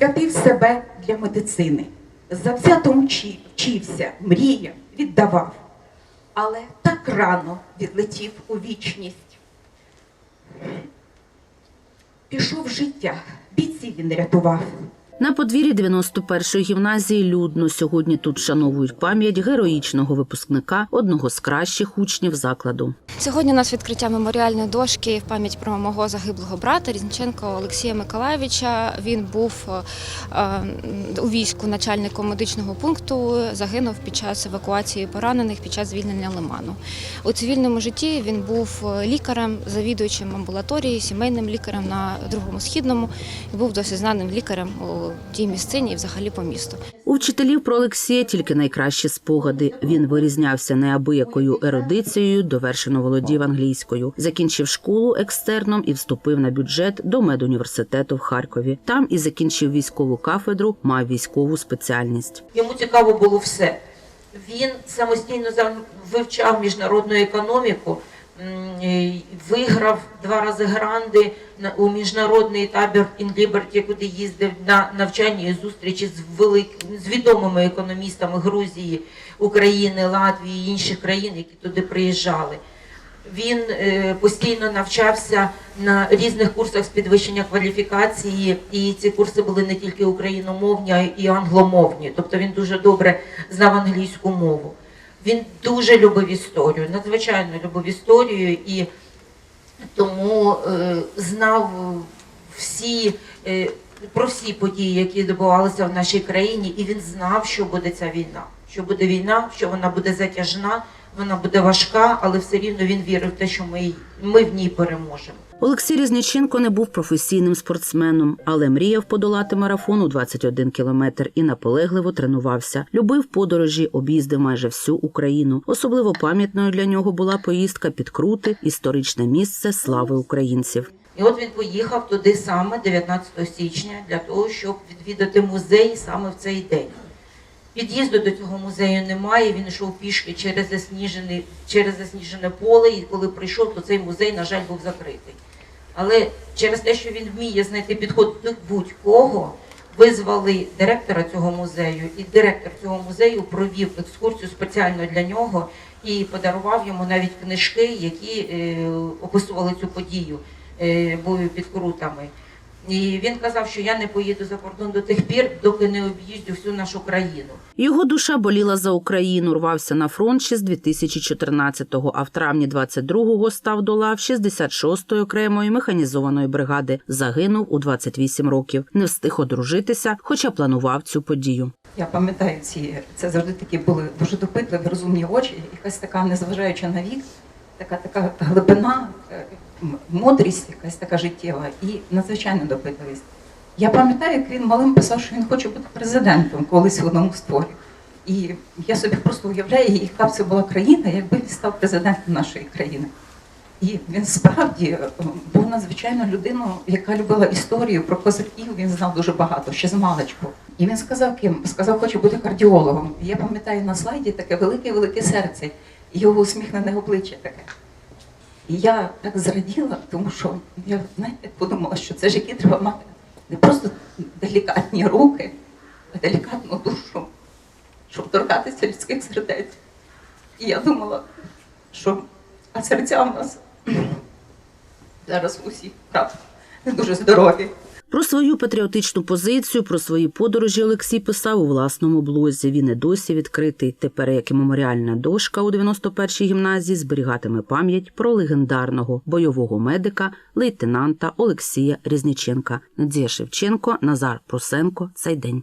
присвятив себе для медицини. Завзято вчився, мріяв, віддавав, але так рано відлетів у вічність. Пішов життя, бійців він рятував. На подвір'ї 91-ї гімназії людно сьогодні тут вшановують пам'ять героїчного випускника, одного з кращих учнів закладу. Сьогодні у нас відкриття меморіальної дошки в пам'ять про мого загиблого брата Різниченко Олексія Миколаєвича. Він був е, е, у війську начальником медичного пункту. Загинув під час евакуації поранених під час звільнення Лиману. У цивільному житті він був е, лікарем, завідуючим амбулаторії, сімейним лікарем на другому східному і був досить знаним лікарем у тій місцині і взагалі по місту. У вчителів про Олексія тільки найкращі спогади. Він вирізнявся неабиякою ерудицією, довершено володів англійською. Закінчив школу екстерном і вступив на бюджет до медуніверситету в Харкові. Там і закінчив військову кафедру, мав військову спеціальність. Йому цікаво було все. Він самостійно вивчав міжнародну економіку, виграв два рази гранди у міжнародний табір Liberty, куди їздив на навчання і зустрічі з велик... з відомими економістами Грузії, України, Латвії і інших країн, які туди приїжджали. Він е, постійно навчався на різних курсах з підвищення кваліфікації, і ці курси були не тільки україномовні, а й англомовні. Тобто він дуже добре знав англійську мову. Він дуже любив історію, надзвичайно любив історію і тому е, знав всі е, про всі події, які відбувалися в нашій країні, і він знав, що буде ця війна. Що буде війна, що вона буде затяжна, вона буде важка, але все рівно він вірив в те, що ми, ми в ній переможемо. Олексій Різниченко не був професійним спортсменом, але мріяв подолати марафон у 21 кілометр і наполегливо тренувався. Любив подорожі, об'їздив майже всю Україну. Особливо пам'ятною для нього була поїздка під Крути, історичне місце слави українців. І от він поїхав туди саме 19 січня для того, щоб відвідати музей саме в цей день. Під'їзду до цього музею немає. Він йшов пішки через засніжене, через засніжене поле, і коли прийшов, то цей музей, на жаль, був закритий. Але через те, що він вміє знайти підход до будь-кого, визвали директора цього музею, і директор цього музею провів екскурсію спеціально для нього і подарував йому навіть книжки, які е, описували цю подію е, бою під крутами. І він казав, що я не поїду за кордон до тих пір, доки не об'їздю всю нашу країну. Його душа боліла за Україну, рвався на фронт ще з 2014-го, а в травні 22-го став до лав 66-ї окремої механізованої бригади. Загинув у 28 років. Не встиг одружитися, хоча планував цю подію. Я пам'ятаю ці, це завжди такі були дуже допитливі, розумні очі, якась така, незважаючи на вік, така така глибина, е, мудрість, якась така життєва і надзвичайна допитливість. Я пам'ятаю, як він малим писав, що він хоче бути президентом колись в одному з творів. І я собі просто уявляю, яка б це була країна, якби він став президентом нашої країни. І він справді е, був надзвичайно людиною, яка любила історію про козаків. Він знав дуже багато, ще з маличку. І він сказав ким? Сказав, хоче бути кардіологом. І я пам'ятаю на слайді таке велике-велике серце, і його усміхнене обличчя таке. І я так зраділа, тому що я знаєте, подумала, що це ж треба мати не просто делікатні руки, а делікатну душу, щоб торкатися людських сердець. І я думала, що а серця в нас зараз усі правда, не дуже здорові. Про свою патріотичну позицію, про свої подорожі Олексій писав у власному блозі. Він і досі відкритий. Тепер, як і меморіальна дошка у 91-й гімназії, зберігатиме пам'ять про легендарного бойового медика, лейтенанта Олексія Різниченка. Надія Шевченко, Назар Просенко. Цей день.